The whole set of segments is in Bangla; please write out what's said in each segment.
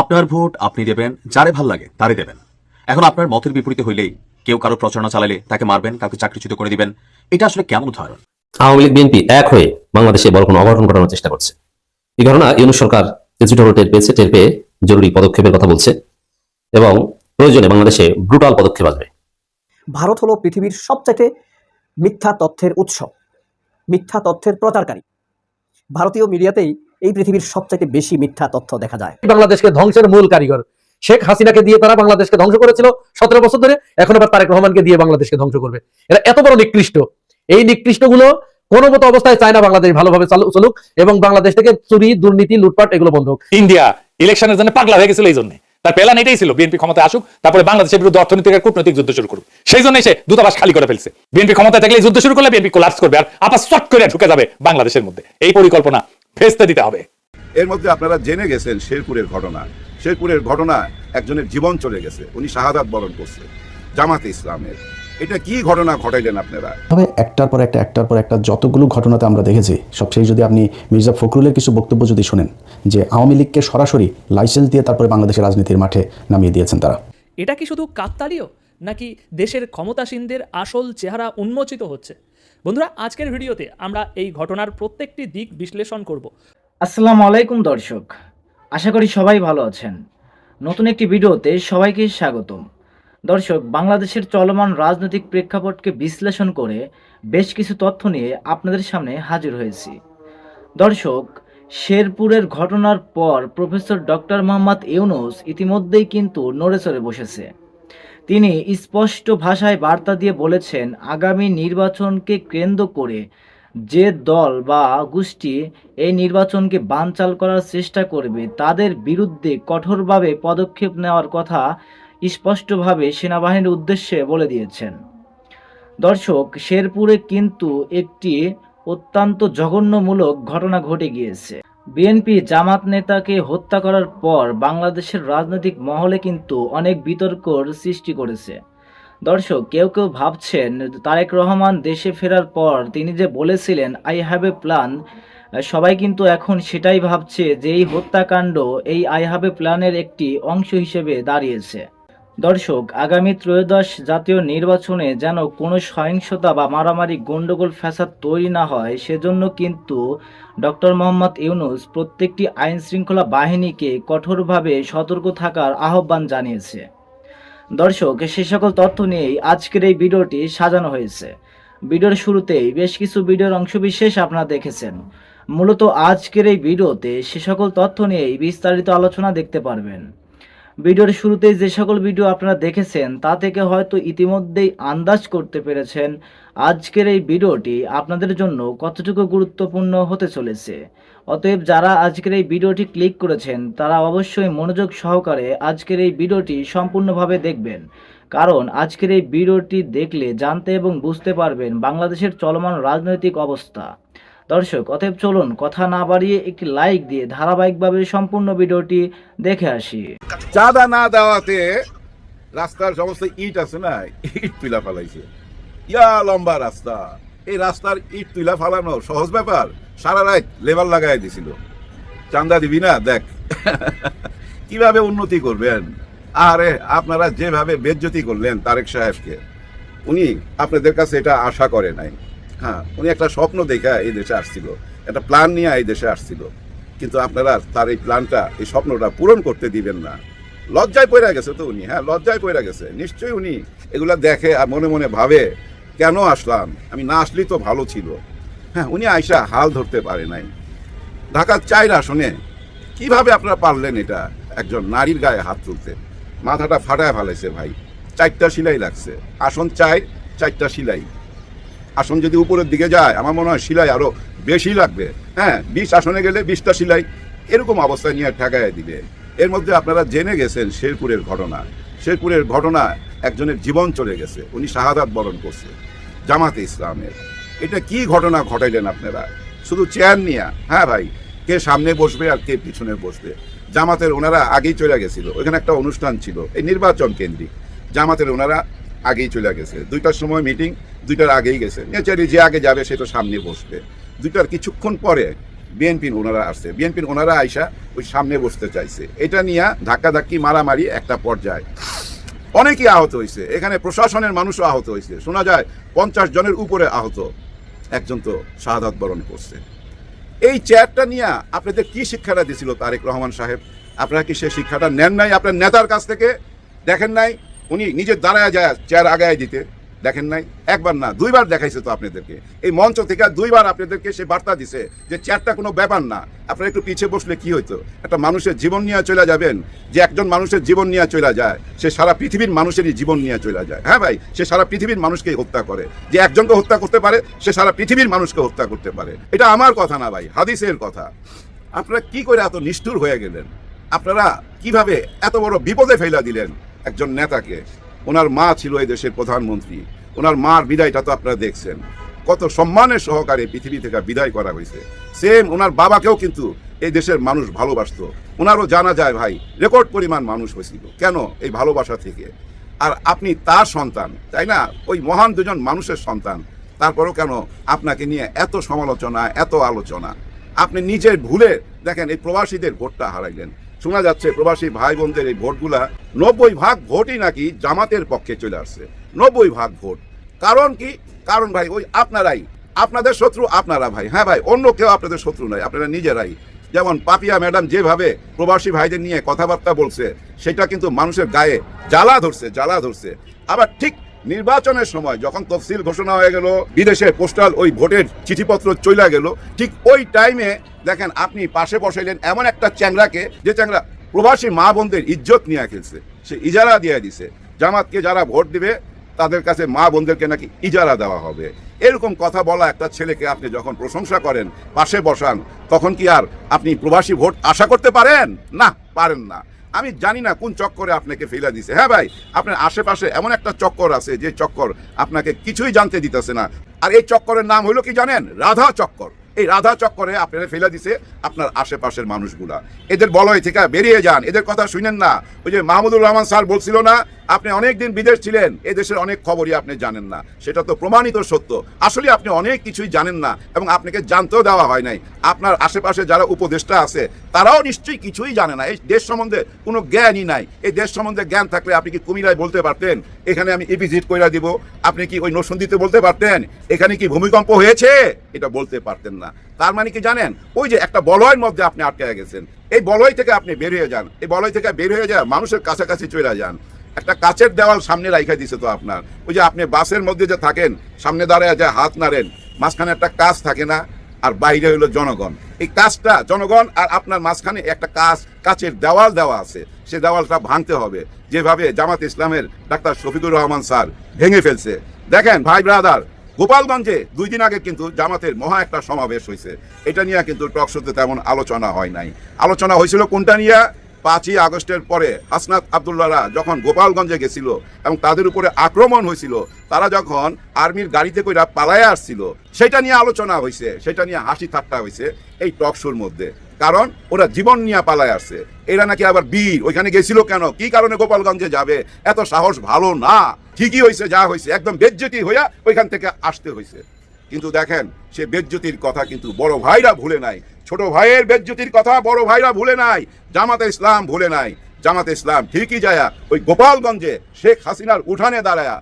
আপনার ভোট আপনি দেবেন যারে ভালো লাগে তারে দেবেন। এখন আপনার মতের বিপরীতে হইলেই কেউ কারও প্রচারণা চালালে তাকে মারবেন কাউকে চাকরিচ্যুত করে দিবেন। এটা আসলে কেমন উদাহরণ? আওয়ামী লীগ বিএনপি এক হয়ে বাংলাদেশে বড় কোনো অঘটন ঘটানোর চেষ্টা করছে। এই ঘটনা ইউনুস সরকার কিছুটা টের পেয়েছে টের পেয়ে জরুরি পদক্ষেপের কথা বলছে এবং প্রয়োজনে বাংলাদেশে ব্রুটাল পদক্ষেপ আসবে। ভারত হলো পৃথিবীর সবচাইতে মিথ্যা তথ্যের উৎস মিথ্যা তথ্যের প্রচারকারী। ভারতীয় মিডিয়াতেই এই পৃথিবীর সবচাইতে বেশি মিথ্যা তথ্য দেখা যায়। বাংলাদেশকে ধ্বংসের মূল কারিগর। শেখ হাসিনাকে দিয়ে তারা বাংলাদেশকে ধ্বংস করেছিল সতেরো বছর ধরে এখন আবার তারেক রহমানকে দিয়ে বাংলাদেশকে ধ্বংস করবে। এরা এত বড় নিকৃষ্ট। এই নিকৃষ্টগুলো কোনো মতো অবস্থায় চায় না বাংলাদেশ ভালোভাবে চালু- চলুক এবং বাংলাদেশ থেকে চুরি দুর্নীতি লুটপাট এগুলো বন্ধ হোক। ইন্ডিয়া ইলেকশনের জন্য পাগলা হয়ে গেছিল এই জন্য তার প্ল্যান এটাই ছিল, বিএনপি ক্ষমতায় আসুক, তারপরে বাংলাদেশের বিরুদ্ধে অর্থনৈতিক আর কূটনৈতিক যুদ্ধ শুরু করুক। সেই জন্য এসে দূতাবাস খালি করে ফেলছে। বিএনপি ক্ষমতায় থাকলে যুদ্ধ শুরু করলে বিএনপি কোলাপস করবে আর আপা চট করে ঢুকে যাবে বাংলাদেশের মধ্যে। এই পরিকল্পনা ফেসতে দিতে হবে। এর মধ্যে আপনারা জেনে গেছেন শেরপুরের ঘটনা। শেরপুরের ঘটনা একজনের জীবন চলে গেছে। উনি শাহাদাত বরণ করছে, জামাতে ইসলামের। এটা কি ঘটনা ঘটাইলেন আপনারা? তবে একটার পর একটা একটার পর একটা যতগুলো ঘটনাতে আমরা দেখেছি সবশেষ যদি আপনি মির্জা ফখরুলের কিছু বক্তব্য যদি শোনেন যে আওয়ামী লীগকে সরাসরি লাইসেন্স দিয়ে তারপরে বাংলাদেশের রাজনীতির মাঠে নামিয়ে দিয়েছেন তারা। এটা কি শুধু কাকতালীয় নাকি দেশের ক্ষমতাসীনদের আসল চেহারা উন্মোচিত হচ্ছে? বন্ধুরা আজকের ভিডিওতে আমরা এই ঘটনার প্রত্যেকটি দিক বিশ্লেষণ করব। আসসালামু আলাইকুম দর্শক আশা করি সবাই ভালো আছেন। নতুন একটি ভিডিওতে সবাইকে স্বাগতম। দর্শক, বাংলাদেশের চলমান রাজনৈতিক প্রেক্ষাপটকে বিশ্লেষণ করে বেশ কিছু তথ্য নিয়ে আপনাদের সামনে হাজির হয়েছি। দর্শক, শেরপুরের ঘটনার পর প্রফেসর ডক্টর মোহাম্মদ ইউনুস ইতিমধ্যেই কিন্তু নড়েচড়ে বসেছে। তিনি স্পষ্ট ভাষায় বার্তা দিয়ে বলেছেন, আগামী নির্বাচনকে কেন্দ্র করে যে দল বা গোষ্ঠী এই নির্বাচনকে বানচাল করার চেষ্টা করবে, তাদের বিরুদ্ধে কঠোরভাবে পদক্ষেপ নেওয়ার কথা স্পষ্টভাবে সেনাবাহিনীর উদ্দেশ্যে বলে দিয়েছেন। দর্শক, শেরপুরে কিন্তু একটি অত্যন্ত জঘন্যমূলক ঘটনা ঘটে গিয়েছে। বিএনপি জামাত নেতাকে হত্যা করার পর বাংলাদেশের রাজনৈতিক মহলে কিন্তু অনেক বিতর্কর সৃষ্টি করেছে। দর্শক, কেউ কেউ ভাবছেন, তারেক রহমান দেশে ফেরার পর তিনি যে বলেছিলেন আই হ্যাভ এ প্ল্যান সবাই কিন্তু এখন সেটাই ভাবছে যে এই হত্যাকাণ্ড এই আই হ্যাভ এ প্ল্যানের একটি অংশ হিসেবে দাঁড়িয়েছে। দর্শক, আগামী ত্রয়োদশ জাতীয় নির্বাচনে যেন কোনো সহিংসতা বা মারামারি গণ্ডগোল ফ্যাসাদ তৈরি না হয়, সেজন্য কিন্তু ডক্টর মোহাম্মদ ইউনুস প্রত্যেকটি আইন শৃঙ্খলা বাহিনীকে কঠোরভাবে সতর্ক থাকার আহ্বান জানিয়েছে। দর্শক, সে সকল তথ্য নিয়েই আজকের এই ভিডিওটি সাজানো হয়েছে। ভিডিওর শুরুতেই বেশ কিছু ভিডিওর অংশবিশেষ আপনারা দেখেছেন। মূলত আজকের এই ভিডিওতে সে সকল তথ্য নিয়েই বিস্তারিত আলোচনা দেখতে পারবেন। ভিডিওর শুরুতেই যে সকল ভিডিও আপনারা দেখেছেন, তা থেকে হয়তো ইতিমধ্যেই আন্দাজ করতে পেরেছেন আজকের এই ভিডিওটি আপনাদের জন্য কতটুকু গুরুত্বপূর্ণ হতে চলেছে। অতএব যারা আজকের এই ভিডিওটি ক্লিক করেছেন, তারা অবশ্যই মনোযোগ সহকারে আজকের এই ভিডিওটি সম্পূর্ণভাবে দেখবেন। কারণ আজকের এই ভিডিওটি দেখলে জানতে এবং বুঝতে পারবেন বাংলাদেশের চলমান রাজনৈতিক অবস্থা। দর্শক, অতএব চলুন কথা না বাড়িয়ে একটি লাইক দিয়ে ধারাবাহিকভাবে সম্পূর্ণ ভিডিওটি দেখে আসি। চাঁদা না দেওয়াতে রাস্তার সমস্ত ইট আছে না? ইট তুলা ফেলাইছে। ইয়া লম্বা রাস্তা। এই রাস্তার ইট তুলা ফালানো সহজ ব্যাপার? সারা রাত লেবার লাগাই দিছিল। চান্দা দিবি না? দেখ। কীভাবে উন্নতি করবেন? আরে, আপনারা যেভাবে বেজ্জতি করলেন তারেক সাহেবকে, উনি আপনাদের কাছে এটা আশা করে নাই। হ্যাঁ উনি একটা স্বপ্ন দেখা এই দেশে আসছিল। একটা প্ল্যান নিয়ে এই দেশে আসছিল। কিন্তু আপনারা তার এই প্ল্যানটা এই স্বপ্নটা পূরণ করতে দিবেন না। লজ্জায় পড়ে গেছে তো উনি হ্যাঁ লজ্জায় পড়ে গেছে। নিশ্চয়ই উনি এগুলা দেখে আর মনে মনে ভাবে, কেন আসলাম? আমি না আসলেই তো ভালো ছিল। হ্যাঁ উনি আইসা হাল ধরতে পারে নাই। ঢাকার চাইর আসনে কীভাবে আপনারা পারলেন এটা? একজন নারীর গায়ে হাত তুলতে। মাথাটা ফাটায় ফেলাইছে ভাই। চারটা সিলাই লাগছে। আসন চাই, চারটা সিলাই। আসন যদি উপরের দিকে যায়, আমার মনে হয় সিলাই আরও বেশি লাগবে। হ্যাঁ বিশ আসনে গেলে বিশটা সিলাই এরকম অবস্থা নিয়ে ঠেকায় দিবে। এর মধ্যে আপনারা জেনে গেছেন শেরপুরের ঘটনা। শেরপুরের ঘটনা একজনের জীবন চলে গেছে, উনি শাহাদাত বরণ করছে, জামাতে ইসলামের। এটা কি ঘটনা ঘটাইলেন আপনারা? শুধু চেয়ার নিয়ে? হ্যাঁ ভাই, কে সামনে বসবে আর কে পিছনে বসবে? জামাতের ওনারা আগেই চলে গেছিল। ওইখানে একটা অনুষ্ঠান ছিল, এই নির্বাচন কেন্দ্রিক। জামাতের ওনারা আগেই চলে গেছে। দুইটার সময় মিটিং দুইটার আগেই গেছে। নেচারি যে আগে যাবে, সে তো সামনে বসবে। দুইটার কিছুক্ষণ পরে বিএনপির ওনারা আসছে। বিএনপির ওনারা আইসা ওই সামনে বসতে চাইছে। এটা নিয়ে ধাক্কাধাক্কি, মারামারি একটা পর্যায়ে। অনেকেই আহত হয়েছে এখানে প্রশাসনের মানুষও আহত হয়েছে শোনা যায়, পঞ্চাশ জনের উপরে আহত একজন তো শাহাদাত বরণ করছে। এই চেয়ারটা নিয়ে আপনাদের কি শিক্ষাটা দিছিল তারেক রহমান সাহেব? আপনারা কি সে শিক্ষাটা নেন নাই আপনার নেতার কাছ থেকে? দেখেন নাই? উনি নিজের দাঁড়ায় যায় চেয়ার আগায় দিতে। দেখেন নাই? একবার না, দুইবার দেখাইছে তো আপনাদেরকে। এই মঞ্চ থেকে দুইবার আপনাদেরকে সে বার্তা দিছে যে চেয়ারটা কোনো ব্যাপার না। আপনারা একটু পিছিয়ে বসলে কি হইতো? একটা মানুষের জীবন নিয়ে চলে যাবেন, যে একজন মানুষের জীবন নিয়ে চলে যায়, সে সারা পৃথিবীর মানুষেরই জীবন নিয়ে চলে যায়। হ্যাঁ ভাই? সে সারা পৃথিবীর মানুষকে হত্যা করে। যে একজনকে হত্যা করতে পারে, সে সারা পৃথিবীর মানুষকে হত্যা করতে পারে। এটা আমার কথা না ভাই, হাদিসের কথা। আপনারা কি করে এত নিষ্ঠুর হয়ে গেলেন? আপনারা কীভাবে এত বড় বিপদে ফেলা দিলেন একজন নেতাকে? ওনার মা ছিল এই দেশের প্রধানমন্ত্রী। ওনার মার বিদায়টা তো আপনারা দেখছেন। কত সম্মানের সহকারে পৃথিবী থেকে বিদায় করা হয়েছে। সেম ওনার বাবাকেও কিন্তু এই দেশের মানুষ ভালোবাসতো। ওনারও জানা যায়, ভাই, রেকর্ড পরিমাণ মানুষ হয়েছিল। কেন? এই ভালোবাসা থেকে। আর আপনি তার সন্তান, তাই না? ওই মহান দুজন মানুষের সন্তান। তারপরও কেন আপনাকে নিয়ে এত সমালোচনা, এত আলোচনা? আপনি নিজের ভুলে, দেখেন এই প্রবাসীদের ভোটটা হারাইলেন। শোনা যাচ্ছে প্রবাসী ভাই বোনদের এই ভোটগুলা নব্বই ভাগ ভোটই নাকি জামাতের পক্ষে চলে আসছে। নব্বই ভাগ ভোট। কারণ কি? কারণ ভাই, ওই আপনারাই। আপনাদের শত্রু আপনারা ভাই। হ্যাঁ ভাই, অন্য কেউ আপনাদের শত্রু নয়, আপনারা নিজেরাই। যেমন পাপিয়া ম্যাডাম যেভাবে প্রবাসী ভাইদের নিয়ে কথাবার্তা বলছে, সেটা কিন্তু মানুষের গায়ে জ্বালা ধরছে জ্বালা ধরছে। আবার ঠিক নির্বাচনের সময় যখন তফসিল ঘোষণা হয়ে গেল, বিদেশে পোস্টাল ওই ভোটের চিঠিপত্র চইলা গেল, ঠিক ওই টাইমে দেখেন আপনি পাশে বসাইলেন এমন একটা চ্যাংরাকে যে চ্যাংরা প্রবাসী মা বোনদের ইজ্জত নিয়ে খেলছে। সে ইজারা দিয়ে দিছে। জামাতকে যারা ভোট দিবে, তাদের কাছে মা বোনদেরকে নাকি ইজারা দেওয়া হবে। এরকম কথা বলা একটা ছেলেকে আপনি যখন প্রশংসা করেন, পাশে বসান, তখন কি আর আপনি প্রবাসী ভোট আশা করতে পারেন? না পারেন না। আমি জানি না কোন চক্করে আপনাকে ফেলে দিছে। হ্যাঁ ভাই, আপনার আশেপাশে এমন একটা চক্কর আছে যে চক্কর আপনাকে কিছুই জানতে দিতেছে না। আর এই চক্করের নাম হলো কি জানেন? রাধা চক্কর। এই রাধা চক্করে আপনারা ফেলে দিছে আপনার আশেপাশের মানুষগুলা। এদের বলয় থেকে বেরিয়ে যান। এদের কথা শুনেন না। ওই যে মাহমুদুর রহমান স্যার বলছিল না আপনি অনেক দিন বিদেশ ছিলেন এই দেশের অনেক খবরই আপনি জানেন না। সেটা তো প্রমাণিত সত্য। আসলে আপনি অনেক কিছুই জানেন না এবং আপনাকে জানতেও দেওয়া হয় নাই। আপনার আশেপাশে যারা উপদেষ্টা আছে, তারাও নিশ্চয়ই কিছুই জানে না। এই দেশ সম্বন্ধে কোনো জ্ঞানই নাই। এই দেশ সম্বন্ধে জ্ঞান থাকলে আপনি কি কুমিরায় বলতে পারতেন, এখানে আমি ইভিজিট কইরা দিব, আপনি কি ওই নসন্দিতে বলতে পারতেন, এখানে কি ভূমিকম্প হয়েছে? এটা বলতে পারতেন না। তার মানে কি জানেন, ওই যে একটা বলয়ের মধ্যে আপনি আটকে গেছেন। এই বলয় থেকে আপনি বের হয়ে যান। এই বলয় থেকে বের হয়ে যান মানুষের কাছাকাছি চলে যান। একটা কাচের দেওয়াল সামনে রাইখা দিছে তো আপনার। ওই যে আপনি বাসের মধ্যে যে থাকেন, সামনে দাঁড়ায় যে হাত নাড়েন, মাঝখানে একটা কাজ থাকে না, আর বাইরে হলো জনগণ। এই কাজটা জনগণ আর আপনার মাঝখানে একটা কাজ, কাচের দেওয়াল দেওয়া আছে। সে দেওয়ালটা ভাঙতে হবে। যেভাবে জামাত ইসলামের ডাক্তার শফিকুর রহমান স্যার ভেঙে ফেলছে। দেখেন, ভাই ব্রাদার, গোপালগঞ্জে দুই দিন আগে কিন্তু জামাতের মহা একটা সমাবেশ হয়েছে এটা নিয়ে কিন্তু টক শোতে তেমন আলোচনা হয় নাই। আলোচনা হয়েছিল কোনটা নিয়ে? পাঁচই আগস্টের পরে হাসনাত আবদুল্লাহরা যখন গোপালগঞ্জে গেছিল এবং তাদের উপরে আক্রমণ হয়েছিল, তারা যখন আর্মির গাড়িতে কইরা পালায় আসছিল, সেটা নিয়ে আলোচনা হয়েছে সেটা নিয়ে হাসি ঠাট্টা হয়েছে এই টক শোর মধ্যে। কারণ ওরা জীবন নিয়ে পালায় আসছে। এরা নাকি আবার বীর, ওইখানে গেছিল কেন? কি কারণে গোপালগঞ্জে যাবে? এত সাহস ভালো না। ঠিকই হয়েছে যা হয়েছে একদম বেজ্জতি হইয়া ওইখান থেকে আসতে হয়েছে কিন্তু দেখেন, সে বেজ্জতির কথা কিন্তু বড় ভাইরা ভুলে নাই। ছোট ভাইয়ের বেজ্জতির কথা বড় ভাইরা ভুলে নাই, জামাতে ইসলাম ভুলে নাই। জামাতে ইসলাম ঠিকই যায়া, ওই গোপালগঞ্জে শেখ হাসিনার উঠানে দাঁড়ায়া।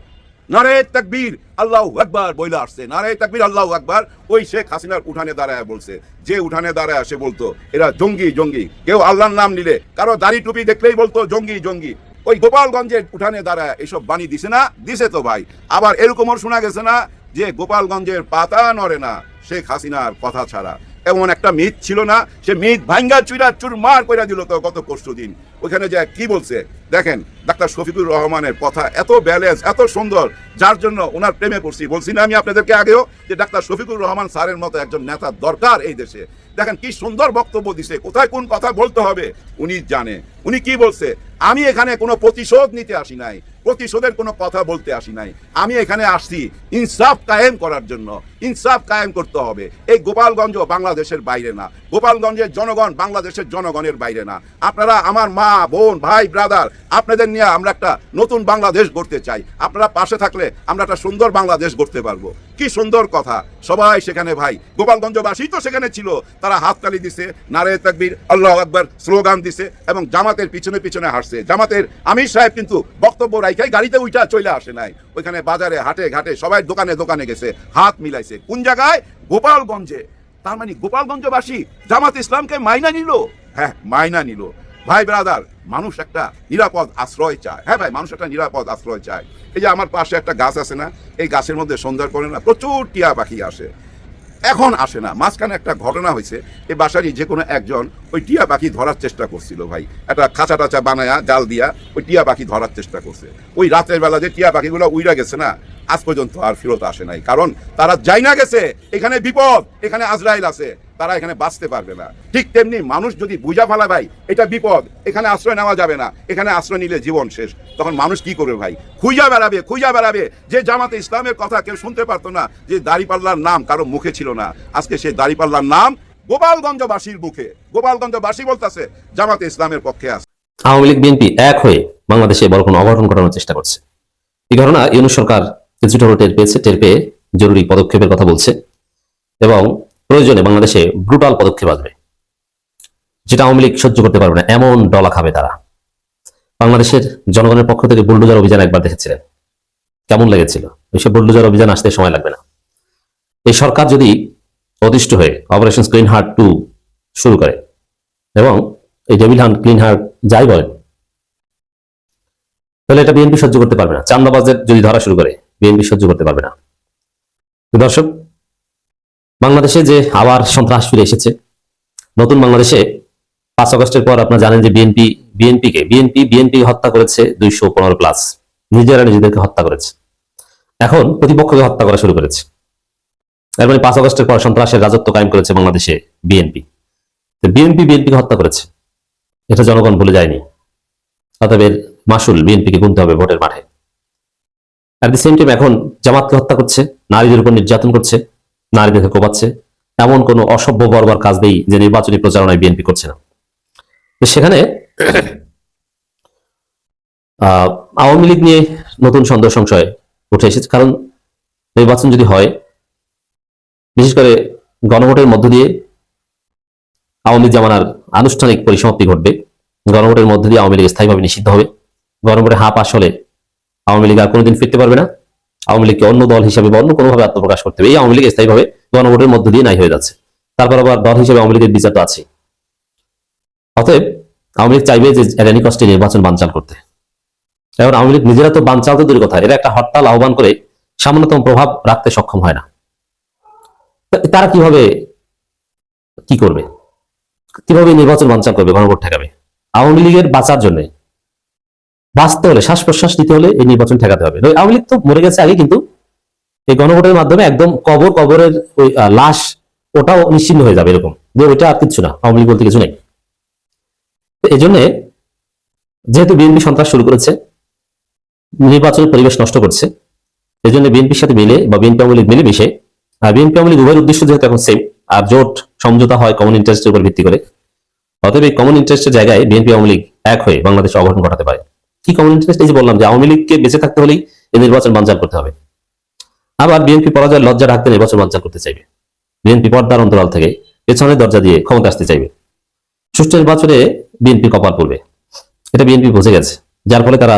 নারে তাকবীর, আল্লাহ আকবার বইলা আসছে। নারে তাকবীর, আল্লাহ আকবার, ওই শেখ হাসিনার উঠানে দাঁড়ায় বলছে। যে উঠানে দাঁড়ায় সে বলতো, এরা জঙ্গি জঙ্গি। কেউ আল্লাহর নাম নিলে, কারও দাড়ি টুপি দেখলেই বলতো, জঙ্গি জঙ্গি। ওই গোপালগঞ্জের উঠানে দাঁড়ায় এসব বাণী দিছে না? দিছে তো ভাই। আবার এরকমও শোনা গেছে না যে গোপালগঞ্জের পাতা নড়ে না শেখ হাসিনার কথা ছাড়া। এমন একটা মিথ ছিল না, সে মিথ ভাঙ্গা চুরা চুরমার করে দিল তো গত পরশু দিন। ওইখানে যে কি বলছে? দেখেন, ডাক্তার শফিকুর রহমানের কথা এত ব্যালেন্স এত সুন্দর, যার জন্য ওনার প্রেমে পড়ছি। বলছি না আমি আপনাদেরকে আগেও যে ডাক্তার শফিকুর রহমান স্যারের মতো একজন নেতা দরকার এই দেশে। দেখেন কি সুন্দর বক্তব্য দিছে, কোথায় কোন কথা বলতে হবে, উনি জানে। উনি কি বলছে? আমি এখানে কোনো প্রতিশোধ নিতে আসি নাই, প্রতিশোধের কোনো কথা বলতে আসি নাই। আমি এখানে আসছি ইনসাফ কায়েম করার জন্য, ইনসাফ কায়েম করতে হবে। এই গোপালগঞ্জ বাংলাদেশের বাইরে না, গোপালগঞ্জের জনগণ বাংলাদেশের জনগণের বাইরে না। আপনারা আমার মা, বোন, ভাই ব্রাদার আপনাদের নিয়ে আমরা একটা নতুন বাংলাদেশ গড়তে চাই। আপনারা পাশে থাকলে আমরা একটা সুন্দর বাংলাদেশ গড়তে পারব। কি সুন্দর কথা। সবাই সেখানে ভাই, গোপালগঞ্জবাসী তো সেখানে ছিল। তারা হাততালি দিছে নারে তাকবির, আল্লাহ আকবর, স্লোগান দিছে এবং জামাতের পিছনে পিছনে হাসছে জামাতের আমির সাহেব কিন্তু বক্তব্য রাইখাই গাড়িতে উইটা চলে আসে নাই। ওইখানে বাজারে, হাটে, ঘাটে সবাই দোকানে দোকানে গেছে, হাত মিলাইছে। কোন জায়গায়? গোপালগঞ্জে। তার মানে গোপালগঞ্জবাসী জামাত ইসলামকে মাইনা নিল? হ্যাঁ মাইনা নিল। ভাই ব্রাদার, মানুষ একটা নিরাপদ আশ্রয় চায়। হ্যাঁ ভাই, মানুষ একটা নিরাপদ আশ্রয় চায়। এই যে আমার পাশে একটা গাছ আছে না, এই গাছের মধ্যে সন্ধ্যার করে না, প্রচুর টিয়া পাখি আসে। এখন আসে না। মাঝখানে একটা ঘটনা হয়েছে এই বাসারই যে কোনো একজন ওই টিয়া পাখি ধরার চেষ্টা করছিল ভাই। একটা খাঁচা টাচা বানায়া, জাল দিয়া ওই টিয়া পাখি ধরার চেষ্টা করছে। ওই রাতের বেলা যে টিয়া পাখিগুলো উইরা গেছে না, আজ পর্যন্ত আর ফেরত আসে নাই। কারণ তারা যাই না গেছে, এখানে বিপদ, এখানে আজরাইল আছে। তারা এখানে বাঁচতে পারবে না। ঠিক তেমনি মানুষ যদি বুঝা ফেলা ভাই এটা বিপদ, এখানে আশ্রয় নেওয়া যাবে না, এখানে আশ্রয় নিলে জীবন শেষ। তখন মানুষ কি করবে ভাই? খুঁজা বেড়াবে খুঁজা বেড়াবে। যে জামাতে ইসলামের কথা কেউ শুনতে পারতো না, যে দাড়িপাল্লার নাম কারও মুখে ছিল না। আজকে সেই দাড়িপাল্লার নাম গোপালগঞ্জবাসীর মুখে। গোপালগঞ্জবাসী বলতেছে, জামাতে ইসলামের পক্ষে আছে। আওয়ামী লীগ, বিএনপি এক হয়ে বাংলাদেশে বড় কোনো অঘটন ঘটানোর চেষ্টা করছে। এই ঘটনা ইউনুস সরকার কিছুটা টের পেয়েছে, টের পেয়ে জরুরি পদক্ষেপের কথা বলছে। এবং প্রয়োজনে বাংলাদেশে ব্রুটাল পদক্ষেপ আসবে, যেটা আওয়ামী লীগ সহ্য করতে পারবে না, এমন ডলা খাবে তারা। বাংলাদেশের জনগণের পক্ষ থেকে বুলডোজার অভিযান একবার দেখেছিলেন। কেমন লেগেছিল? ওইসব বুলডোজার অভিযান আসতে সময় লাগবে না। এই সরকার যদি অদিষ্ট হয়ে অপারেশন ক্লিন হার্ট টু শুরু করে, এবং এই ডেভিল হান্ট ক্লিন হার্ট যাই বলেন, তাহলে এটা বিএনপি সহ্য করতে পারবে না। চান্দাবাজদের যদি ধরা শুরু করে, বিএনপি সহ্য করতে পারবে না। দর্শক বাংলাদেশে যে আবার সন্ত্রাস ফিরে এসেছে, নতুন বাংলাদেশে পাঁচ আগস্টের পর আপনারা জানেন যে বিএনপি বিএনপিকে বিএনপি বিএনপি হত্যা করেছে দুইশো পনেরো প্লাস নিজেরা নিজেদেরকে হত্যা করেছে। এখন প্রতিপক্ষকে হত্যা করা শুরু করেছে। এর মানে পাঁচ আগস্টের পর সন্ত্রাসের রাজত্ব কায়েম করেছে বাংলাদেশে বিএনপি বিএনপি বিএনপিকে হত্যা করেছে। এটা জনগণ ভুলে যায়নি। অতএব মাসুল বিএনপিকে গুনতে হবে ভোটের মাঠে। অ্যাট দি সেম টাইম এখন জামাতকে হত্যা করছে, নারীদের উপর নির্যাতন করছে। নারীদেরকে কোপাচ্ছে এমন কোনো অসভ্য বর্বর কাজ নেই যে নির্বাচনী প্রচারণায় বিএনপি করছে না। সেখানে আহ, আওয়ামী লীগ নিয়ে নতুন সন্দেহ সংশয় উঠে এসেছে। কারণ নির্বাচন যদি হয় বিশেষ করে গণভোটের মধ্য দিয়ে আওয়ামী লীগ জামানার আনুষ্ঠানিক পরিসমাপ্তি ঘটবে। গণভোটের মধ্য দিয়ে আওয়ামী লীগ স্থায়ীভাবে নিষিদ্ধ হবে। গণভোটে হা পাশ হলে আওয়ামী লীগ আর কোনোদিন ফিরতে পারবে না। আওয়ামী লীগকে অন্য দল হিসেবে বা অন্য কোনোভাবে আত্মপ্রকাশ করতে হবে। এই আওয়ামী লীগ স্থায়ীভাবে গণভোটের মধ্য দিয়ে নাই হয়ে যাচ্ছে। তারপর আবার দল হিসেবে আওয়ামী লীগের বিচার তো আছে অতএব আওয়ামী লীগ চাইবে যে এরানি কষ্টে নির্বাচন বানচাল করতে। এখন আওয়ামী লীগ নিজেরা তো বানচাল তো দূরের কথা। এরা একটা হরতাল আহ্বান করে সামান্যতম প্রভাব রাখতে সক্ষম হয় না। তারা কীভাবে, কি করবে? কীভাবে নির্বাচন বানচাল করবে গণভোট ঠেকাবে? আওয়ামী লীগের বাঁচার জন্য। বাঁচতে হলে শ্বাস প্রশ্বাস নিতে হলে এই নির্বাচন ঠেকাতে হবে। আওয়ামী লীগ তো মরে গেছে আগে কিন্তু এই গণভোটের মাধ্যমে একদম কবর, কবরের ওই লাশ ওটাও নিশ্চিন্ন হয়ে যাবে এরকম। যে ওইটা আর কিচ্ছু না, আওয়ামী লীগ বলতে কিছু নেই। এই জন্যে যেহেতু বিএনপি সন্ত্রাস শুরু করেছে, নির্বাচনের পরিবেশ নষ্ট করছে এই জন্য বিএনপির সাথে মিলে বা বিএনপি আওয়ামী লীগ মিলে মিশে আর বিএনপি আওয়ামী লীগ উভয়ের উদ্দেশ্য যেহেতু এখন সেম আর জোট সমঝোতা হয় কমন ইন্টারেস্টের উপর ভিত্তি করে, অতএব এই কমন ইন্টারেস্টের জায়গায় বিএনপি আওয়ামী লীগ এক হয়ে বাংলাদেশে অঘটন ঘটাতে পারে। কি কমন ইন্টারেস্ট এই যে বললাম যে আওয়ামী লীগকে বেঁচে থাকতে হলেই এই নির্বাচন বানচাল করতে হবে। আবার বিএনপি পরাজয়ের লজ্জা ঢাকতে নির্বাচন বানচাল করতে চাইবে। বিএনপি পর্দার অন্তরাল থেকে পেছনের দরজা দিয়ে ক্ষমতা আসতে চাইবে। সুষ্ঠু নির্বাচনে বিএনপি কপাল পড়বে। এটা বিএনপি বুঝে গেছে, যার ফলে তারা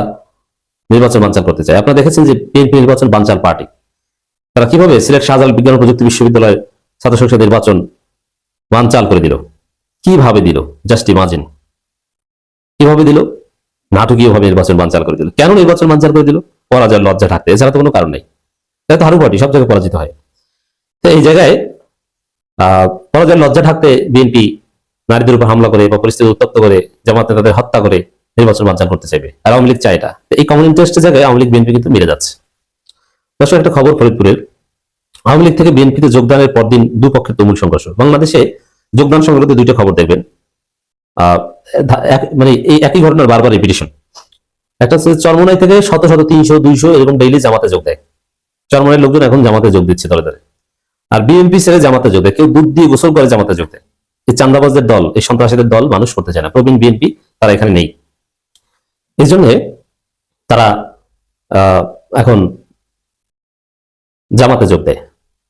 নির্বাচন বানচাল করতে চায়। আপনারা দেখেছেন যে বিএনপি নির্বাচন বানচাল পার্টি। তারা কীভাবে সিলেট শাহজাল বিজ্ঞান প্রযুক্তি বিশ্ববিদ্যালয়ের ছাত্র সংসদ নির্বাচন বানচাল করে দিল? কীভাবে দিল? Just imagine. কীভাবে দিল? নাটকীয় ভাবে নির্বাচন বানচাল করে দিল। কেন নির্বাচন বানচাল করে দিল? পরাজয়ের লজ্জা থাকতে। এছাড়া তো কোনো কারণ নেই। এটা তো হারু পার্টি, সব জায়গায় পরাজিত হয়। তো এই জায়গায়, আহ, পরাজয়ের লজ্জা থাকতে বিএনপি নারীদের উপর হামলা করে বা পরিস্থিতি উত্তপ্ত করে, জামাত নেতাদের হত্যা করে নির্বাচন বানচাল করতে চাইবে। আর আওয়ামী লীগ চায় এটা। এই কমন ইন্টারেস্টের জায়গায় আওয়ামী লীগ বিএনপি কিন্তু মিলে যাচ্ছে। দর্শক, একটা খবর ফরিদপুরের। আওয়ামী লীগ থেকে বিএনপিতে যোগদানের পরদিন দুপক্ষের তুমুল সংঘর্ষ। বাংলাদেশে যোগদান সংক্রান্ত দুইটা খবর দেখবেন। মানে এই একই ঘটনার বারবার রিপিটেশন একটা হচ্ছে চরমনাই থেকে শত শত তিনশো, দুইশো এরকম ডেইলি জামাতে যোগ দেয়। চরমনাইয়ের লোকজন এখন জামাতে যোগ দিচ্ছে দলে দলে আর বিএনপি ছেড়ে জামাতে যোগ দেয়। কেউ দুধ দিয়ে গোসল করে জামাতে যোগ দেয়। এই চান্দাবাজদের দল, এই সন্ত্রাসীদের দল মানুষ করতে চায় না। প্রবীণ বিএনপি তারা এখানে নেই। এই জন্যে তারা এখন জামাতে যোগ দেয়।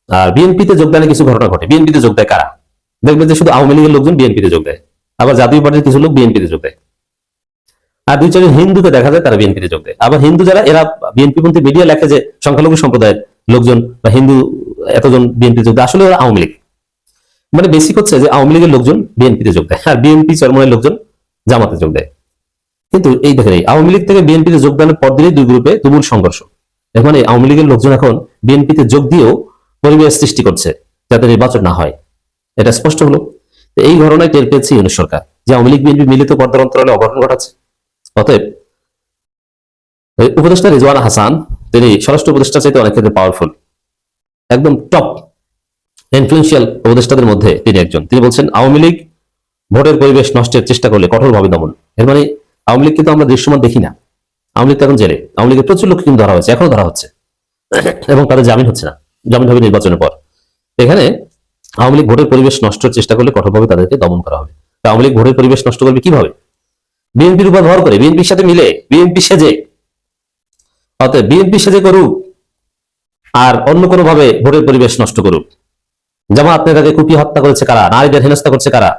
আর বিএনপিতে যোগদানে কিছু ঘটনা ঘটে। বিএনপিতে যোগ দেয় কারা? দেখবেন যে শুধু আওয়ামী লীগের লোকজন বিএনপিতে যোগ দেয়। আবার জাতীয় পার্টির কিছু লোক বিএনপিতে যোগ দেয়। আর দুই চারজন হিন্দুকে দেখা যায়, তারা বিএনপিতে যোগ দেয়। আবার হিন্দু যারা, এরা বিএনপি পন্থী মিডিয়া লেখে যে সংখ্যালঘু সম্প্রদায়ের লোকজন বা হিন্দু এতজন বিএনপি যোগ দেয়, আসলে ওরা আওয়ামী লীগ। মানে বেসিক হচ্ছে যে আওয়ামী লীগের লোকজন বিএনপিতে যোগ দেয়, আর বিএনপি চরমনের লোকজন জামাতে যোগ দেয়। কিন্তু এই দেখেন এই আওয়ামী লীগ থেকে বিএনপিতে যোগদানের পর দিনই দুই গ্রুপে তুমুল সংঘর্ষ। এখন এই আওয়ামী লীগের লোকজন এখন বিএনপিতে যোগ দিয়েও পরিবেশ সৃষ্টি করছে, যাতে নির্বাচন না হয়। এটা স্পষ্ট হলো। এই ঘটনায় টের পেয়েছে ইউনিট সরকার, যে আওয়ামী লীগ, বিএনপি মিলিত পর্দার অন্তরালে অঘটন ঘটাচ্ছে। অতএব উপদেষ্টা রিজওয়ান হাসান, তিনি স্বরাষ্ট্র উপদেষ্টা চাইতে অনেক ক্ষেত্রে পাওয়ারফুল একদম টপ ইনফ্লুয়েন্সিয়াল উপদেষ্টাদের মধ্যে তিনি একজন। তিনি বলছেন, আওয়ামী লীগ ভোটের পরিবেশ নষ্টের চেষ্টা করলে কঠোরভাবে দমন। এর মানে আওয়ামী লীগ কিন্তু আমরা দৃশ্যমান দেখি না। আওয়ামী লীগ তো এখন জেলে। আওয়ামী লীগের প্রচুর লোক কিন্তু ধরা হয়েছে, এখনও ধরা হচ্ছে। এবং তাদের জামিন হচ্ছে না জামিন হবে নির্বাচনের পর। এখানে আওয়ামী লীগ ভোটের পরিবেশ নষ্টের চেষ্টা করলে কঠোরভাবে তাদেরকে দমন করা হবে। আওয়ামী লীগ ভোটের পরিবেশ নষ্ট করবে কীভাবে? বিএনপির উপর ভর করে, বিএনপির সাথে মিলে, বিএনপি সেজে। অতএব বিএনপি সেজে করুক, আর অন্য কোনো ভাবে ভোটের পরিবেশ নষ্ট করুক। জামাত নেতাকে কুপিয়ে হত্যা করেছে কারা? নারীদের হেনস্থা করছে কারা?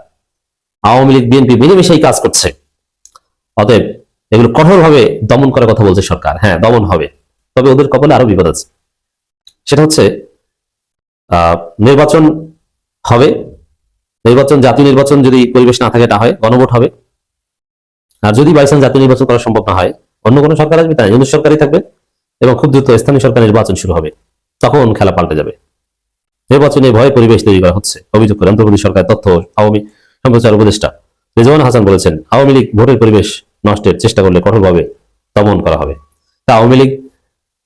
আওয়ামী লীগ, বিএনপি মিলেমিশেই কাজ করছে। অতএব এগুলো কঠোরভাবে দমন করার কথা বলছে সরকার। হ্যাঁ দমন হবে। তবে ওদের কপালে আরও বিপদ আছে। সেটা হচ্ছে নির্বাচন হবে। নির্বাচন, জাতীয় নির্বাচন যদি পরিবেশ না থাকে না হয়, গণভোট হবে। আর যদি বাইচান্স জাতীয় নির্বাচন করা সম্ভব না হয়, অন্য কোনো সরকার আসবে তাই ইউনিট সরকারই থাকবে এবং খুব দ্রুত স্থানীয় সরকার নির্বাচন শুরু হবে। তখন খেলা পাল্টে যাবে। নির্বাচনে ভয় পরিবেশ তৈরি করা হচ্ছে। অভিযোগ করে অন্ধ্রপ্রদেশ সরকার তথ্য আওয়ামী সম্প্রচার উপদেষ্টা রেজওয়ান হাসান বলেছেন, আওয়ামী লীগ ভোটের পরিবেশ নষ্টের চেষ্টা করলে কঠোরভাবে দমন করা হবে। তা আওয়ামী লীগ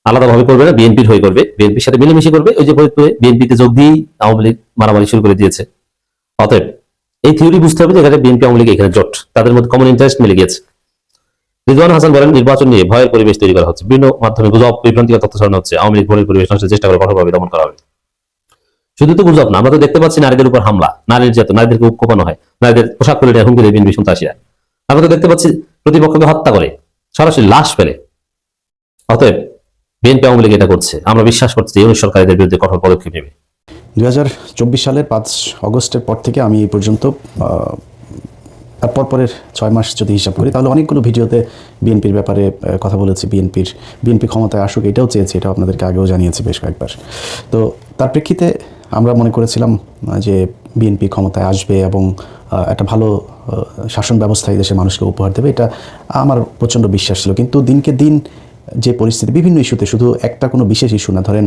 আলাদাভাবে করবে না, বিএনপির হয়ে করবে। বিএনপির সাথে মিলেমিশে করবে, ওই যে ফরিদপুরে বিএনপিতে যোগ দিয়েই আওয়ামী লীগ মারামারি শুরু করে দিয়েছে। অতএব এই থিওরি বুঝতে হবে যে এখানে বিএনপি, আওয়ামী লীগ এখানে জোট। তাদের মধ্যে কমন ইন্টারেস্ট মিলে গিয়েছে। রিজওয়ান হাসান বলেন, নির্বাচন নিয়ে ভয়ের পরিবেশ তৈরি করা হচ্ছে। বিভিন্ন মাধ্যমে গুজব, বিভ্রান্তিকর তথ্য ছড়ানো হচ্ছে। আওয়ামী লীগ ভোটের পরিবেশ নষ্টের চেষ্টা করে কঠোরভাবে দমন করা হবে। শুধু তো গুজব না, আমরা তো দেখতে পাচ্ছি নারীদের উপর হামলা নারীর নির্যাতন, নারীদেরকে কোপানো হয়, নারীদের পোশাক পরে নেয় হুমকি দেয় বিএনপি সন্ত্রাসীরা। আমরা তো দেখতে পাচ্ছি প্রতিপক্ষকে হত্যা করে, সরাসরি লাশ ফেলে। অতএব বিএনপি আওয়ামী লীগ এটা করছে। আমরা বিশ্বাস করছি ইউনিট সরকার এদের বিরুদ্ধে কঠোর পদক্ষেপ নেবে। দুই সালের পাঁচ অগস্টের পর থেকে আমি এই পর্যন্ত পরপরের ছয় মাস যদি হিসাব করি, তাহলে অনেকগুলো ভিডিওতে বিএনপির ব্যাপারে কথা বলেছি। বিএনপির, বিএনপি ক্ষমতায় আসুক, এটাও চেয়েছি এটা আপনাদেরকে আগেও জানিয়েছি বেশ কয়েকবার। তো তার প্রেক্ষিতে আমরা মনে করেছিলাম যে বিএনপি ক্ষমতায় আসবে এবং একটা ভালো শাসন ব্যবস্থা এই দেশের মানুষকে উপহার দেবে। এটা আমার প্রচণ্ড বিশ্বাস ছিল। কিন্তু দিনকে দিন যে পরিস্থিতি বিভিন্ন ইস্যুতে শুধু একটা কোনো বিশেষ ইস্যু না ধরেন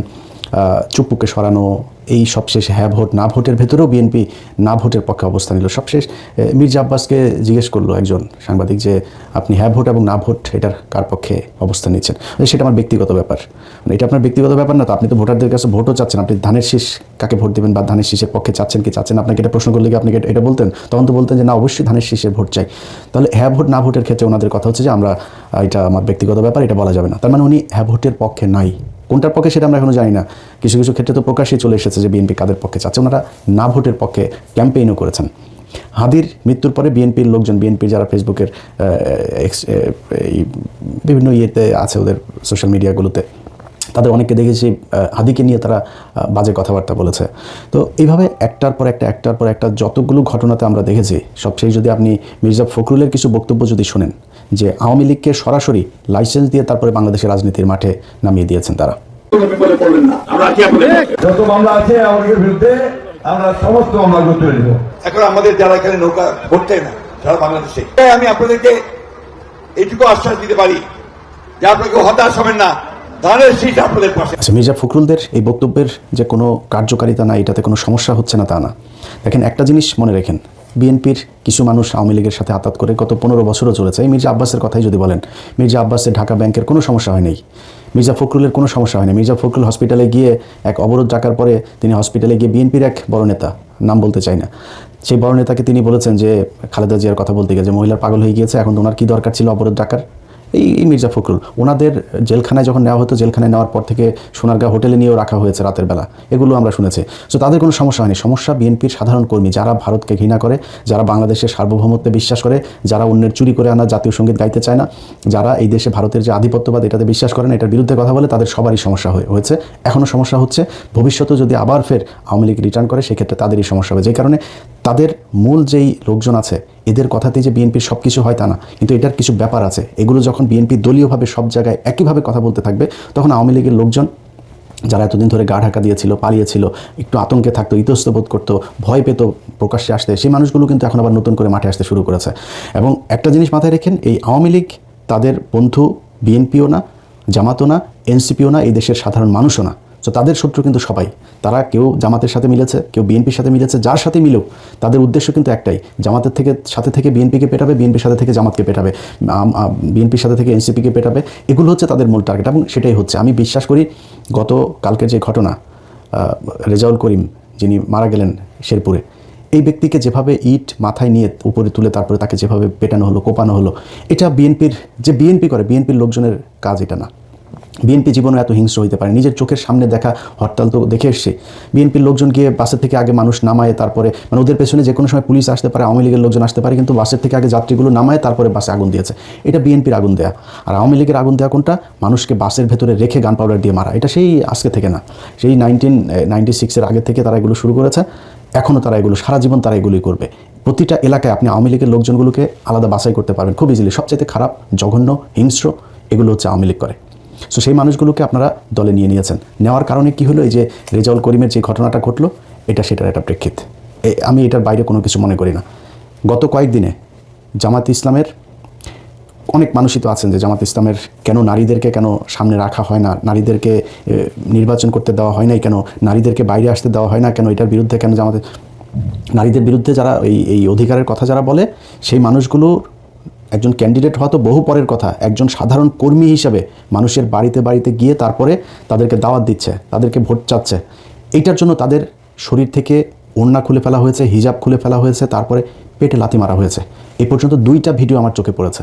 চুপ্পুকে সরানো, এই সবশেষ হ্যাঁ ভোট, না ভোটের ভেতরেও বিএনপি না ভোটের পক্ষে অবস্থান নিল। সবশেষ মির্জা আব্বাসকে জিজ্ঞেস করল একজন সাংবাদিক যে, আপনি হ্যাঁ ভোট এবং না ভোট, এটার কার পক্ষে অবস্থান নিচ্ছেন? সেটা আমার ব্যক্তিগত ব্যাপার। মানে এটা আপনার ব্যক্তিগত ব্যাপার না, তো আপনি তো ভোটারদের কাছে ভোটও চাচ্ছেন, আপনি ধানের শীষ কাকে ভোট দেবেন বা ধানের শীষের পক্ষে চাচ্ছেন কি চাচ্ছেন আপনাকে এটা প্রশ্ন করলে কি আপনি এটা- এটা বলতেন? তখন তো বলতেন যে, না, অবশ্যই ধানের শীষের ভোট চাই। তাহলে হ্যাঁ ভোট, না ভোটের ক্ষেত্রে ওনাদের কথা হচ্ছে যে, আমরা, এটা আমার ব্যক্তিগত ব্যাপার, এটা বলা যাবে না। তার মানে উনি হ্যাঁ ভোটের পক্ষে নাই। কোনটার পক্ষে সেটা আমরা এখনও জানি না। কিছু কিছু ক্ষেত্রে তো প্রকাশ্যে চলে এসেছে যে বিএনপি কাদের পক্ষে চাচ্ছে। ওনারা না ভোটের পক্ষে ক্যাম্পেইনও করেছেন। হাদির মৃত্যুর পরে বিএনপির লোকজন, বিএনপির যারা ফেসবুকের বিভিন্ন ইয়েতে আছে ওদের সোশ্যাল মিডিয়াগুলোতে, তাদের অনেককে দেখেছি হাদিকে নিয়ে তারা বাজে কথাবার্তা বলেছে। তো এইভাবে একটার পর একটা, একটার পর একটা যতগুলো ঘটনাতে আমরা দেখেছি, সবশেষ যদি আপনি মির্জা ফখরুলের কিছু বক্তব্য যদি শোনেন যে আওয়ামী লীগকে সরাসরি লাইসেন্স দিয়ে তারপরে বাংলাদেশের রাজনীতির মাঠে নামিয়ে দিয়েছেন তারা। যত মামলা আছে আমাদের বিরুদ্ধে আমরা সমস্ত মামলা করতে দেব এখন আমাদের যারা এখানে নৌকা ভরতে না সারা বাংলাদেশে তাই আমি আপনাদেরকে এটুকু আশ্বাস দিতে পারি যে আপনাকে হতাশ হবেন না আচ্ছা মির্জা ফখরুলদের এই বক্তব্যের যে কোনো কার্যকারিতা না এটাতে কোনো সমস্যা হচ্ছে না তা না। দেখেন একটা জিনিস মনে রাখেন বিএনপির কিছু মানুষ আওয়ামী লীগের সাথে আতাত করে গত পনেরো বছরও চলেছে। এই মির্জা আব্বাসের কথাই যদি বলেন, মির্জা আব্বাসের ঢাকা ব্যাংকের কোনো সমস্যা হয়নি মির্জা ফখরুলের কোনো সমস্যা হয়নি মির্জা ফখরুল হসপিটালে গিয়ে এক অবরোধ ডাকার পরে তিনি হসপিটালে গিয়ে বিএনপির এক বড় নেতা, নাম বলতে চাই না। সেই বড় নেতাকে তিনি বলেছেন যে, খালেদা জিয়ার কথা বলতে গিয়ে যে, মহিলার পাগল হয়ে গিয়েছে, এখন ওনার কী দরকার ছিল অবরোধ ডাকার? এই মির্জা ফখরুল। ওনাদের জেলখানায় যখন নেওয়া হতো, জেলখানায় নেওয়ার পর থেকে সোনারগাঁ হোটেলে নিয়েও রাখা হয়েছে রাতের বেলা। এগুলো আমরা শুনেছি। সো তাদের কোনো সমস্যা হয়নি। সমস্যা বিএনপির সাধারণ কর্মী, যারা ভারতকে ঘৃণা করে, যারা বাংলাদেশের সার্বভৌমত্বে বিশ্বাস করে, যারা অন্যের চুরি করে আনা জাতীয় সংগীত গাইতে চায় না, যারা এই দেশে ভারতের যে আধিপত্যবাদ, এটাতে বিশ্বাস করে না, এটার বিরুদ্ধে কথা বলে, তাদের সবারই সমস্যা হয়ে, হয়েছে। এখনও সমস্যা হচ্ছে ভবিষ্যতে যদি আবার ফের আওয়ামী লীগ রিটার্ন করে, সেক্ষেত্রে তাদেরই সমস্যা হবে। যে কারণে তাদের মূল যেই লোকজন আছে এদের কথাতেই যে বিএনপির সব কিছু হয় তা না। কিন্তু এটার কিছু ব্যাপার আছে। এগুলো যখন বিএনপি দলীয়ভাবে সব জায়গায় একইভাবে কথা বলতে থাকবে, তখন আওয়ামী লীগের লোকজন যারা এতদিন ধরে গা ঢাকা দিয়েছিল, পালিয়েছিল, একটু আতঙ্কে থাকতো ইতস্ত বোধ করতো, ভয় পেত প্রকাশ্যে আসতে, সেই মানুষগুলো কিন্তু এখন আবার নতুন করে মাঠে আসতে শুরু করেছে। এবং একটা জিনিস মাথায় রেখেন, এই আওয়ামী লীগ তাদের বন্ধু বিএনপিও না, জামাতও না এনসিপিও না, এই দেশের সাধারণ মানুষও না। তো তাদের শত্রু কিন্তু সবাই। তারা কেউ জামাতের সাথে মিলেছে, কেউ বিএনপির সাথে মিলেছে, যার সাথে মিলেও তাদের উদ্দেশ্য কিন্তু একটাই। জামাতের থেকে, সাথে থেকে বিএনপিকে পেটাবে, বিএনপির সাথে থেকে জামাতকে পেটাবে। বিএনপির সাথে থেকে এনসিপিকে পেটাবে। এগুলো হচ্ছে তাদের মূল টার্গেট এবং সেটাই হচ্ছে। আমি বিশ্বাস করি, গত কালকের যে ঘটনা রেজাউল করিম যিনি মারা গেলেন শেরপুরে, এই ব্যক্তিকে যেভাবে ইট মাথায় নিয়ে উপরে তুলে তারপরে তাকে যেভাবে পেটানো হলো, কোপানো হলো, এটা বিএনপির, যে বিএনপি করে, বিএনপির লোকজনের কাজ এটা না। বিএনপি জীবনে এত হিংস্র হইতে পারে, নিজের চোখের সামনে দেখা হরতাল তো দেখে এসছে। বিএনপির লোকজন গিয়ে বাসের থেকে আগে মানুষ নামায়, তারপরে মানে ওদের পেছনে যে কোনো সময় পুলিশ আসতে পারে, আওয়ামী লীগের লোকজন আসতে পারে, কিন্তু বাসের থেকে আগে যাত্রীগুলো নামায়, তারপরে বাসে আগুন দিয়েছে। এটা বিএনপির আগুন দেয়া। আর আওয়ামী লীগের আগুন দেওয়া কোনটা? মানুষকে বাসের ভেতরে রেখে গান পাউডার দিয়ে মারা। এটা সেই আজকে থেকে না। সেই নাইনটিন নাইনটি সিক্সের আগে থেকে তারা এগুলো শুরু করেছে। এখনও তারা এগুলো, সারা জীবন তারা এগুলোই করবে। প্রতিটা এলাকায় আপনি আওয়ামী লীগের লোকজনগুলোকে আলাদা বাছাই করতে পারবেন। খুব ইজিলি সবচেয়ে খারাপ, জঘন্য, হিংস্র, এগুলো হচ্ছে আওয়ামী লীগ করে। সো সেই মানুষগুলোকে আপনারা দলে নিয়ে নিয়েছেন। নেওয়ার কারণে কি হলো? এই যে রেজাউল করিমের যে ঘটনাটা ঘটলো, এটা সেটার একটা প্রেক্ষিত। আমি এটার বাইরে কোনো কিছু মনে করি না। গত কয়েকদিনে জামাত ইসলামের অনেক মানুষই তো আছেন যে জামাত ইসলামের কেন নারীদেরকে কেন সামনে রাখা হয় না, নারীদেরকে নির্বাচন করতে দেওয়া হয় নাই কেন, নারীদেরকে বাইরে আসতে দেওয়া হয় না কেন, এটার বিরুদ্ধে কেন জামাতে, নারীদের বিরুদ্ধে যারা এই এই অধিকারের কথা যারা বলে, সেই মানুষগুলো একজন ক্যান্ডিডেট হওয়া তো বহু পরের কথা। একজন সাধারণ কর্মী হিসাবে মানুষের বাড়িতে বাড়িতে গিয়ে তারপরে তাদেরকে দাওয়াত দিচ্ছে, তাদেরকে ভোট চাচ্ছে। এইটার জন্য তাদের শরীর থেকে ওড়না খুলে ফেলা হয়েছে, হিজাব খুলে ফেলা হয়েছে, তারপরে পেটে লাথি মারা হয়েছে। এই পর্যন্ত দুইটা ভিডিও আমার চোখে পড়েছে।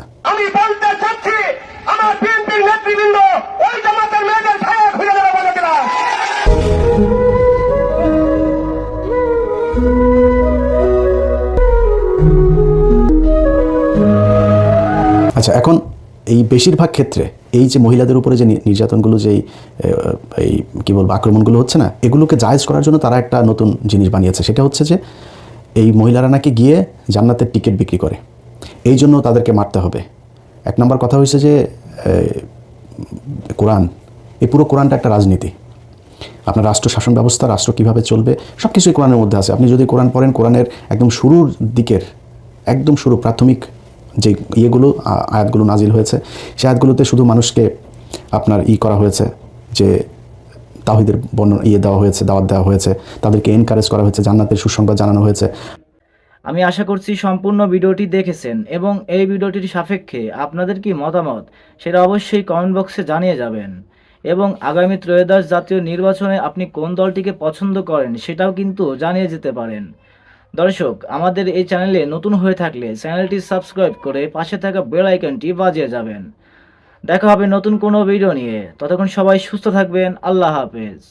আচ্ছা এখন এই বেশিরভাগ ক্ষেত্রে এই যে মহিলাদের উপরে যে নির্যাতনগুলো যেই এই কী বলব, আক্রমণগুলো হচ্ছে না, এগুলোকে জায়েজ করার জন্য তারা একটা নতুন জিনিস বানিয়েছে। সেটা হচ্ছে যে এই মহিলারা নাকি গিয়ে জান্নাতের টিকিট বিক্রি করে। এই জন্য তাদেরকে মারতে হবে। এক নম্বর কথা হয়েছে যে কোরআন, এই পুরো কোরআনটা একটা রাজনীতি। আপনার রাষ্ট্র শাসন ব্যবস্থা, রাষ্ট্র কীভাবে চলবে সব কিছুই কোরআনের মধ্যে আছে। আপনি যদি কোরআন পড়েন, কোরআনের একদম শুরুর দিকের, একদম শুরু, প্রাথমিক যে ইয়েগুলো আয়াতগুলো নাজিল হয়েছে, সেই আয়াতগুলোতে শুধু মানুষকে আপনার ই করা হয়েছে যে তাহিদের বর্ণনা ইয়ে দেওয়া হয়েছে, দাওয়াত দেওয়া হয়েছে, তাদেরকে এনকারেজ করা হয়েছে, জান্নাতের সুসংবাদ জানানো হয়েছে। আমি আশা করছি সম্পূর্ণ ভিডিওটি দেখেছেন এবং এই ভিডিওটির সাপেক্ষে আপনাদের কি মতামত সেটা অবশ্যই কমেন্ট বক্সে জানিয়ে যাবেন। এবং আগামী ত্রয়োদশ জাতীয় নির্বাচনে আপনি কোন দলটিকে পছন্দ করেন সেটাও কিন্তু জানিয়ে যেতে পারেন। দর্শক, আমাদের এই চ্যানেলে নতুন হয়ে থাকলে চ্যানেলটি সাবস্ক্রাইব করে পাশে থাকা বেল আইকনটি বাজিয়ে যাবেন। দেখা হবে নতুন কোনো ভিডিও নিয়ে। ততক্ষণ সবাই সুস্থ থাকবেন। আল্লাহ হাফেজ।